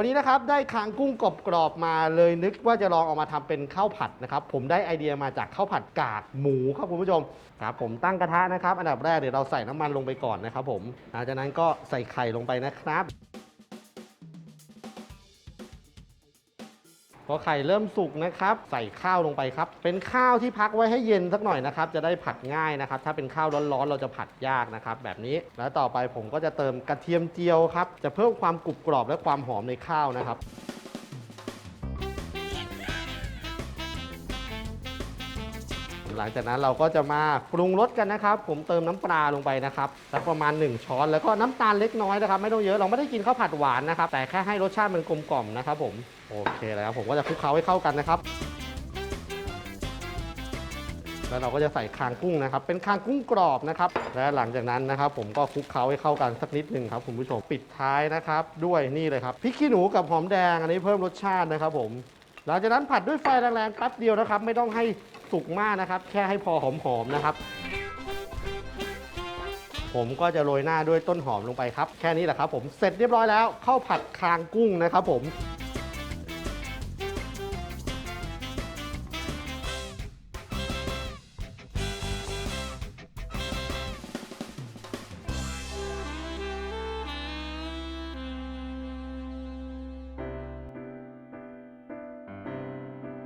วันนี้นะครับได้คางกุ้งกรอบๆมาเลยนึกว่าจะลองเอามาทำเป็นข้าวผัดนะครับ ผมได้ไอเดียมาจากข้าวผัดกากหมูครับคุณผู้ชมครับผมตั้งกระทะนะครับ อันดับแรกเดี๋ยวเราใส่น้ำมันลงไปก่อนนะครับ ผมหลังจากนั้นก็ใส่ไข่ลงไปนะครับ พอไข่เริ่มสุกนะครับ ใส่ข้าวลงไปครับ เป็นข้าวที่พักไว้ให้เย็นสักหน่อยนะครับ จะได้ผัดง่ายนะครับ ถ้าเป็นข้าวร้อนๆ เราจะผัดยากนะครับ แบบนี้ แล้วต่อไปผมก็จะเติมกระเทียมเจียวครับ จะเพิ่มความกรุบกรอบและความหอมในข้าวนะครับ หลังจากนั้นเราก็จะมาปรุงรสกันนะครับ ผมเติมน้ำปลาลงไปนะครับสักประมาณ 1 ช้อน แล้วก็น้ำตาลเล็กน้อยนะครับ ไม่ต้องเยอะเราไม่ได้กินข้าวผัดหวานนะครับ แต่แค่ให้รสชาติมันกลมกล่อมนะครับผมโอเคแล้วครับผมก็จะคลุกเคล้าให้เข้ากันนะครับ แล้วเราก็จะใส่คางกุ้งนะครับ เป็นคางกุ้งกรอบนะครับ และหลังจากนั้นนะครับ ผมก็คลุกเคล้าให้เข้ากันสักนิดหนึ่งครับคุณผู้ชมปิดท้ายนะครับ ด้วยนี่เลยครับพริกขี้หนูกับหอมแดงอันนี้เพิ่มรสชาตินะครับผม หลังจากนั้นผัดด้วยไฟแรงๆแป๊บเดียวนะครับ ไม่ต้องให้สุกมากนะครับ แค่ให้พอหอมๆนะครับ ผมก็จะโรยหน้าด้วยต้นหอมลงไปครับ แค่นี้แหละครับ ผมเสร็จเรียบร้อยแล้วข้าวผัดคางกุ้งนะครับ ผม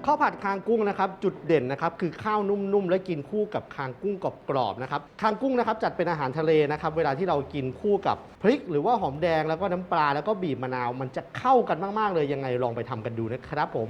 ข้าวผัดคางกุ้งนะครับจุดเด่นนะครับคือข้าวนุ่มๆและกินคู่กับคางกุ้งกรอบๆนะครับคางกุ้งนะครับจัดเป็นอาหารทะเลนะครับเวลาที่เรากินคู่กับพริก หรือว่าหอมแดงแล้วก็น้ำปลาแล้วก็บีบมะนาว มันจะเข้ากันมากๆเลยยังไงลองไปทำกันดูนะครับผม